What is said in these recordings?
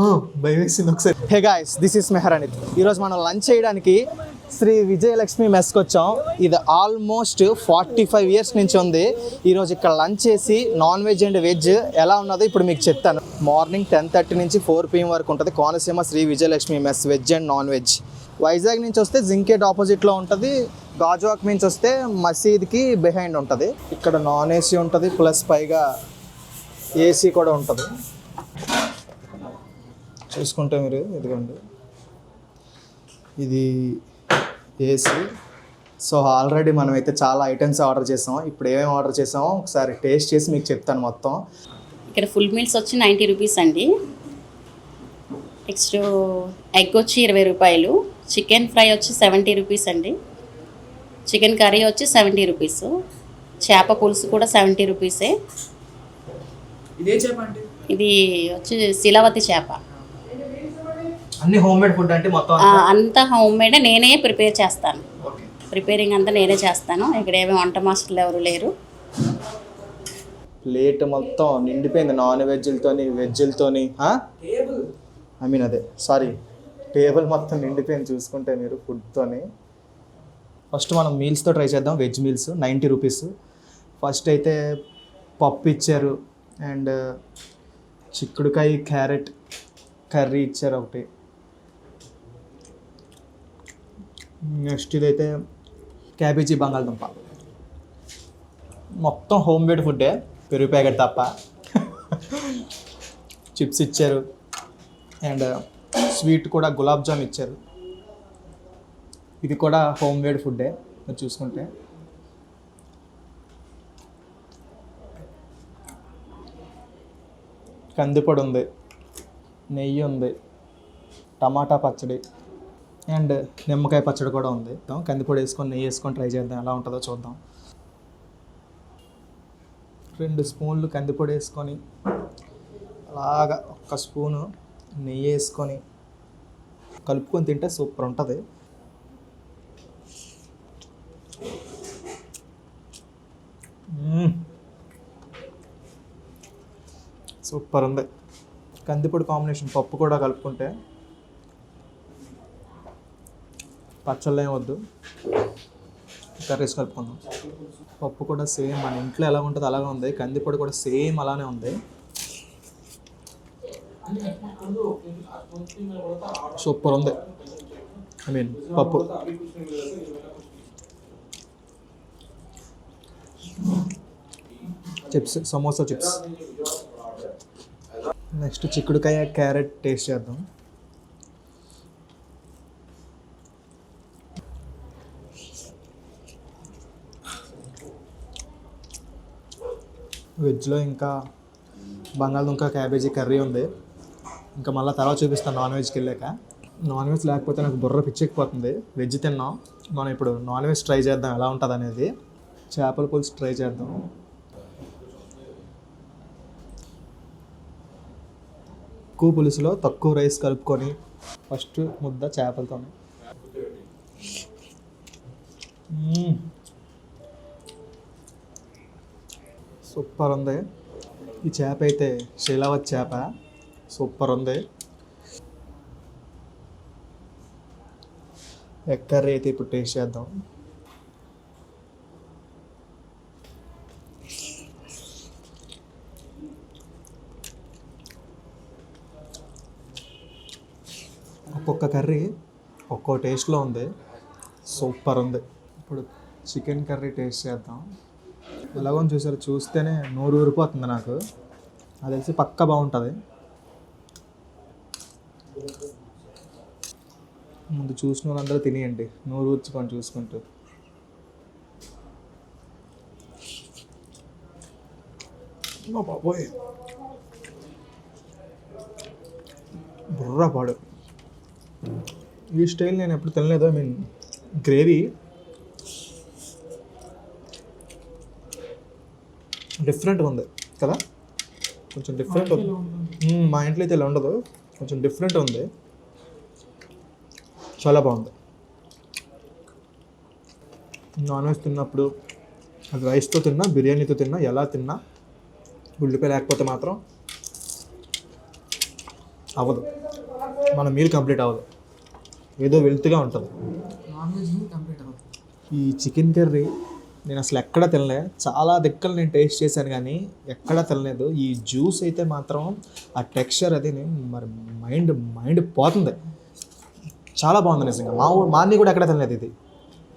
ఓ ఒకసారి. Hey guys this is మెహరానిత్ ఈరోజు మనం లంచ్ చేయడానికి శ్రీ విజయలక్ష్మి మెస్కి వచ్చాం. ఇది ఆల్మోస్ట్ ఫార్టీ ఫైవ్ ఇయర్స్ నుంచి ఉంది. ఈరోజు ఇక్కడ లంచ్ చేసి నాన్ వెజ్ అండ్ వెజ్ ఎలా ఉన్నదో ఇప్పుడు మీకు చెప్తాను. మార్నింగ్ టెన్ థర్టీ నుంచి ఫోర్ పిఎం వరకు ఉంటుంది. Konaseema Sri Vijayalakshmi mess veg and non veg Vizag నుంచి వస్తే జింకేట్ ఆపోజిట్లో ఉంటుంది. గాజువాక్ నుంచి వస్తే మసీద్కి బిహైండ్ ఉంటుంది. ఇక్కడ నాన్ ఏసీ ఉంటుంది. ప్లస్ పైగా ఏసీ కూడా ఉంటుంది. చూసుకుంటే మీరు ఇదిగోండి ఇది ఏసీ. సో ఆల్రెడీ మనం అయితే చాలా ఐటమ్స్ ఆర్డర్ చేసాం. ఇప్పుడు ఏమేమి ఆర్డర్ చేసామో ఒకసారి టేస్ట్ చేసి మీకు చెప్తాను మొత్తం. ఇక్కడ ఫుల్ మీల్స్ వచ్చి నైంటీ రూపీస్ అండి. నెక్స్ట్ ఎగ్ వచ్చి ఇరవై రూపాయలు. చికెన్ ఫ్రై వచ్చి సెవెంటీ రూపీస్ అండి. చికెన్ కర్రీ వచ్చి సెవెంటీ రూపీస్. చేప పులుసు కూడా సెవెంటీ రూపీసే. ఇది వచ్చి శిలవతి చేప. అన్ని హోమ్ మేడ్ ఫుడ్ అంటే మొత్తం అంతా? హోమ్ మేడ్ నేనే ప్రిపేర్ చేస్తాను. ఓకే. ప్రిపేరింగ్ అంతా నేనే చేస్తాను. ఇక్కడ ఏమీ వంట మాస్టర్లు ఎవరు లేరు. ప్లేట్ మొత్తం నిండిపోయింది. నాన్ వెజ్లతోని వెజ్లతోని ఐ మీన్ అదే సారీ టేబుల్ మొత్తం నిండిపోయింది చూసుకుంటే మీరు ఫుడ్తోని ఫస్ట్ మనం మీల్స్తో ట్రై చేద్దాం. Veg meals ninety rupees. First అయితే పప్పు ఇచ్చారు. అండ్ చిక్కుడుకాయ క్యారెట్ కర్రీ ఇచ్చారు ఒకటి. నెక్స్ట్ ఇదైతే క్యాబేజీ బంగాళదుంప. మొత్తం హోమ్ మేడ్ ఫుడ్డే పెరుగు ప్యాకెట్ తప్ప. చిప్స్ ఇచ్చారు. అండ్ స్వీట్ కూడా గులాబ్ జామ్ ఇచ్చారు. ఇది కూడా హోమ్ మేడ్ ఫుడ్డే మీరు చూసుకుంటే. కందిపొడి ఉంది నెయ్యి ఉంది టమాటా పచ్చడి. అండ్ నిమ్మకాయ పచ్చడి కూడా ఉంది. కందిపొడి వేసుకొని నెయ్యి వేసుకొని ట్రై చేద్దాం ఎలా ఉంటుందో చూద్దాం. రెండు స్పూన్లు కందిపొడి వేసుకొని అలాగా ఒక్క స్పూను నెయ్యి వేసుకొని కలుపుకొని తింటే సూపర్ ఉంటుంది. సూపర్ ఉంది. కందిపొడి కాంబినేషన్ పప్పు కూడా కలుపుకుంటే పచ్చళ్ళు ఏం వద్దు. కర్రీస్ కలుపుకుందాం. పప్పు కూడా సేమ్ మన ఇంట్లో ఎలా ఉంటుందో అలాగే ఉంది. కందిపొడి కూడా సేమ్ అలానే ఉంది. సూపర్ ఉంది. ఐ మీన్ పప్పు. Chips samosa chips. నెక్స్ట్ చిక్కుడుకాయ క్యారెట్ టేస్ట్ చేద్దాం. వెజ్లో ఇంకా బంగాళదుంక క్యాబేజీ కర్రీ ఉంది. ఇంకా మళ్ళీ తర్వాత చూపిస్తాను నాన్ వెజ్కి వెళ్ళాక. నాన్ వెజ్ లేకపోతే నాకు బుర్ర పిచ్చెక్కిపోతుంది. వెజ్ తిన్నాం. మనం ఇప్పుడు నాన్ వెజ్ ట్రై చేద్దాం. ఎలా ఉంటుంది అనేది చేపల పులుసు ట్రై చేద్దాం. ఎక్కువ పులుసులో తక్కువ రైస్ కలుపుకొని ఫస్ట్ ముద్ద చేపలతో సూపర్ ఉంది. ఈ చేప అయితే శీలావత్ చేప. సూపర్ ఉంది. ఎక్కర్రీ అయితే ఇప్పుడు టేస్ట్ చేద్దాం. ఒక్కొక్క కర్రీ ఒక్కో టేస్ట్లో ఉంది. సూపర్ ఉంది. ఇప్పుడు చికెన్ కర్రీ టేస్ట్ చేద్దాం. ఎలాగో చూసారు చూస్తేనే నోరు ఊరిపోతుంది నాకు. అది తెలిసి పక్క బాగుంటుంది. ముందు చూసిన వాళ్ళందరూ తినేయండి. నోరు ఊర్చుకొని చూసుకుంటూ. మా బాబోయ్. బుర్ర పాడు. ఈ స్టైల్ నేను ఎప్పుడు తినలేదు? ఐ మీన్ గ్రేవీ డిఫరెంట్గా ఉంది కదా? కొంచెం డిఫరెంట్ ఉంది మా ఇంట్లో అయితే ఇలా ఉండదు. కొంచెం డిఫరెంట్ ఉంది. చాలా బాగుంది. నాన్ వెజ్ తిన్నప్పుడు అది రైస్తో తిన్నా బిర్యానీతో తిన్నా ఎలా తిన్నా ఉల్లిపాయ లేకపోతే మాత్రం అవ్వదు. మన మీల్ కంప్లీట్ అవ్వదు. ఏదో వెల్త్గా ఉంటుంది. ఈ చికెన్ కర్రీ నేను అసలు ఎక్కడ తినలే. చాలా దిక్కలు నేను టేస్ట్ చేశాను కానీ ఎక్కడా తినలేదు. ఈ జ్యూస్ అయితే మాత్రం ఆ టెక్స్చర్ అది మరి మైండ్ మైండ్ పోతుంది. చాలా బాగుంది నిజంగా. మా మాన్ని కూడా ఎక్కడ తినలేదు ఇది.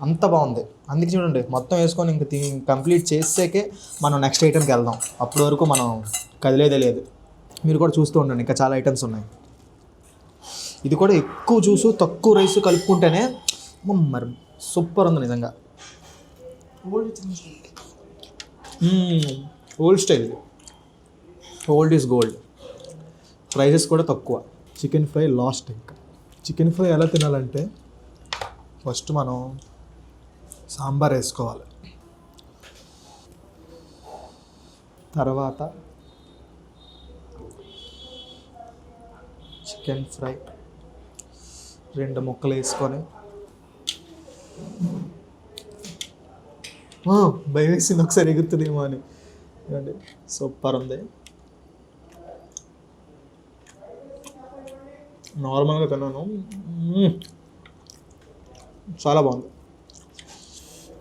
అంత బాగుంది. అందుకే చూడండి మొత్తం వేసుకొని ఇంక కంప్లీట్ చేసాకే మనం నెక్స్ట్ ఐటెంకి వెళ్దాం. అప్పటి వరకు మనం కదిలేదే లేదు. మీరు కూడా చూస్తూ ఉండండి ఇంకా చాలా ఐటమ్స్ ఉన్నాయి. ఇది కూడా ఎక్కువ జ్యూసు తక్కువ రైస్ కలుపుకుంటేనే మరి సూపర్ ఉంది నిజంగా. Old old style old is gold prices కూడా తక్కువ. చికెన్ ఫ్రై లాస్ట్ ఇంకా. చికెన్ ఫ్రై ఎలా తినాలంటే ఫస్ట్ మనం సాంబార్ వేసుకోవాలి. తర్వాత చికెన్ ఫ్రై రెండు ముక్కలు వేసుకొని భయం వేసింది ఒకసారి ఎగురుతుందేమో అని. సూపర్ ఉంది. నార్మల్గా తిన్నాను. చాలా బాగుంది.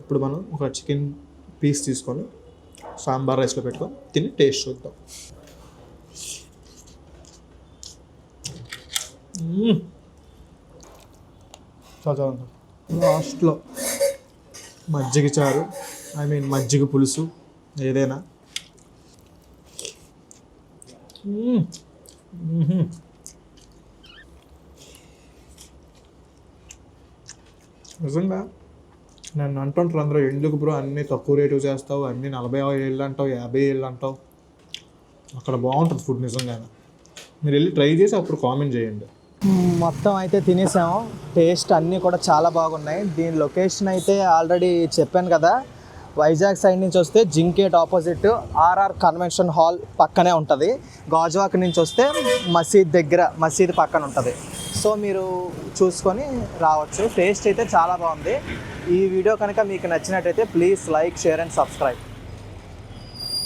ఇప్పుడు మనం ఒక చికెన్ పీస్ తీసుకొని సాంబార్ రైస్లో పెట్టుకొని తిని టేస్ట్ చూద్దాం. చాలా చాలా లాస్ట్లో మజ్జిగ చారు. ఐ మీన్ మజ్జిగ పులుసు ఏదైనా. నిజంగా నన్ను అంటుంటారు అందరూ ఎందుకు బ్రో అన్నీ తక్కువ రేటు చేస్తావు? అన్నీ నలభై ఏళ్ళు అంటావు యాభై ఏళ్ళు అంటావు? అక్కడ బాగుంటుంది ఫుడ్ నిజంగానే. మీరు వెళ్ళి ట్రై చేసి అప్పుడు కామెంట్ చేయండి. మొత్తం అయితే తినేసాము. టేస్ట్ అన్నీ కూడా చాలా బాగున్నాయి. దీని లొకేషన్ అయితే ఆల్రెడీ చెప్పాను కదా. వైజాగ్ సైడ్ నుంచి వస్తే జింకేట్ ఆపోజిట్ ఆర్ఆర్ కన్వెన్షన్ హాల్ పక్కనే ఉంటుంది. గాజువాక్ నుంచి వస్తే మసీద్ దగ్గర మసీద్ పక్కన ఉంటుంది. సో మీరు చూసుకొని రావచ్చు. టేస్ట్ అయితే చాలా బాగుంది. ఈ వీడియో కనుక మీకు నచ్చినట్టయితే please like share and subscribe